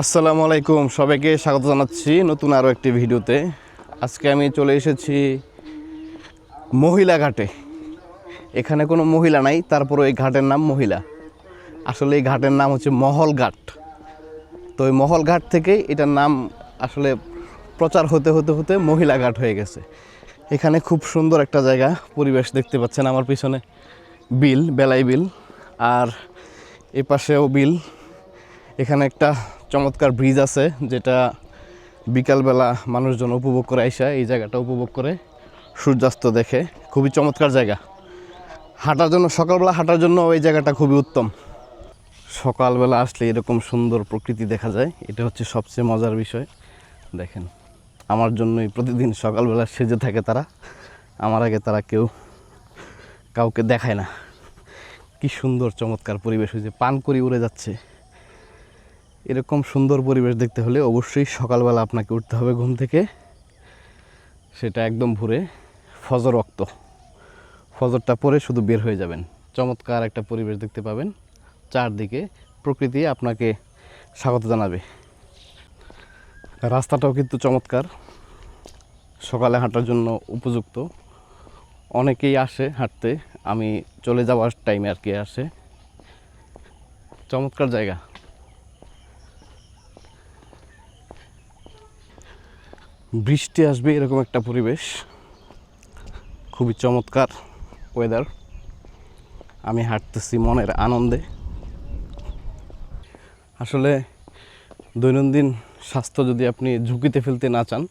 আসসালামু আলাইকুম, সবাইকে স্বাগত জানাচ্ছি নতুন আরও একটি ভিডিওতে। আজকে আমি চলে এসেছি মহিলা ঘাটে এখানে কোনো মহিলা নাই তারপরে এই ঘাটের নাম মহিলা। আসলে এই ঘাটের নাম হচ্ছে মহল ঘাট তো এই মহল ঘাট থেকেই এটার নাম আসলে প্রচার হতে হতে হতে মহিলা ঘাট হয়ে গেছে। এখানে খুব সুন্দর একটা জায়গা, পরিবেশ দেখতে পাচ্ছেন আমার পিছনে। বিল, বেলাই বিল। আর এ পাশেও বিল। এখানে একটা চমৎকার ব্রিজ আছে যেটা বিকালবেলা মানুষজন উপভোগ করে আইসা এই জায়গাটা উপভোগ করে, সূর্যাস্ত দেখে। খুবই চমৎকার জায়গা। হাঁটার জন্য, সকালবেলা হাঁটার জন্য ওই জায়গাটা খুবই উত্তম। সকালবেলা আসলে এরকম সুন্দর প্রকৃতি দেখা যায়, এটা হচ্ছে সবচেয়ে মজার বিষয়। দেখেন, আমার জন্যই প্রতিদিন সকালবেলা সেজে থাকে তারা, আমার আগে তারা কেউ কাউকে দেখায় না। কি সুন্দর চমৎকার পরিবেশ হয়েছে পান করি উড়ে যাচ্ছে। এরকম সুন্দর পরিবেশ দেখতে হলে অবশ্যই সকালবেলা আপনাকে উঠতে হবে ঘুম থেকে। সেটা একদম ভোরে ফজর রক্ত ফজরটা পরে শুধু বের হয়ে যাবেন। চমৎকার একটা পরিবেশ দেখতে পাবেন। চারদিকে প্রকৃতি আপনাকে স্বাগত জানাবে। রাস্তাটাও কিন্তু চমৎকার। সকালে হাঁটার জন্য উপযুক্ত। অনেকেই আসে হাঁটতে। আমি চলে যাওয়ার টাইমে আর কি আসে। চমৎকার জায়গা। বৃষ্টি আসবে এরকম একটা পরিবেশ। খুবই চমৎকার ওয়েদার আমি হাঁটতেছি মনের আনন্দে। আসলে দৈনন্দিন স্বাস্থ্য যদি আপনি ঝুঁকিতে ফেলতে না চান,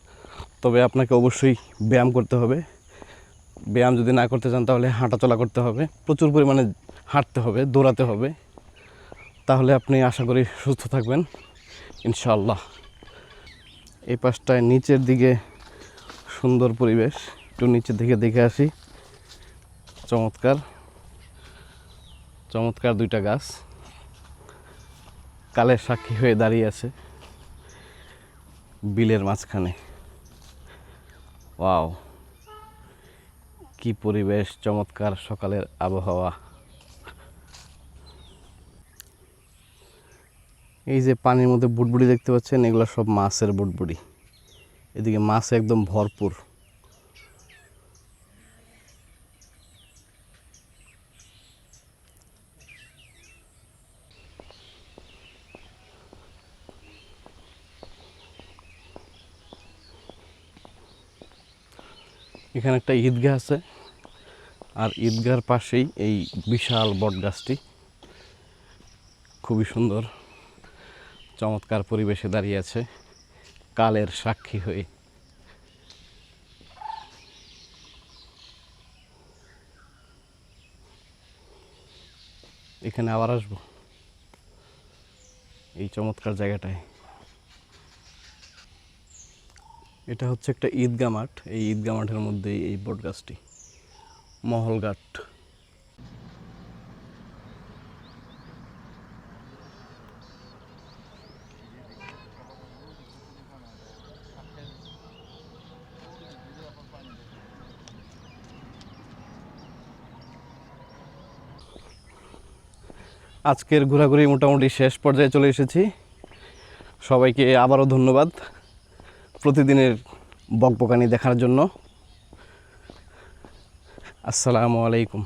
তবে আপনাকে অবশ্যই ব্যায়াম করতে হবে। ব্যায়াম যদি না করতে চান, তাহলে হাঁটাচলা করতে হবে। প্রচুর পরিমাণে হাঁটতে হবে, দৌড়াতে হবে। তাহলে আপনি আশা করি সুস্থ থাকবেন। ইনশাআল্লাহ। এই পাশটায় নিচের দিকে সুন্দর পরিবেশ। একটু নিচের দিকে দেখে আসি। চমৎকার। চমৎকার দুইটা গাছ। কালের সাক্ষী হয়ে দাঁড়িয়ে আছে বিলের মাঝখানে। ওয়াও, কি পরিবেশ, চমৎকার সকালের আবহাওয়া। এই যে পানির মধ্যে বুটবুড়ি দেখতে পাচ্ছেন, এগুলো সব মাছের বুটবুড়ি এদিকে মাছ একদম ভরপুর। এখানে একটা ঈদগাহ আছে, আর ঈদগাহর পাশেই এই বিশাল বট গাছটি খুবই সুন্দর। চমৎকার পরিবেশে দাঁড়িয়ে আছে কালের সাক্ষী হয়ে। এখানে আবার আসব। এই চমৎকার জায়গাটায়। এটা হচ্ছে একটা ঈদগা মাঠ। এই ঈদগা মাঠের মধ্যেই এই বট গাছটি মহলঘাট আজকের ঘোরাঘুরি মোটামুটি শেষ পর্যায়ে চলে এসেছি। সবাইকে আবারও ধন্যবাদ প্রতিদিনের বকবকানি দেখার জন্য। আসসালামু আলাইকুম।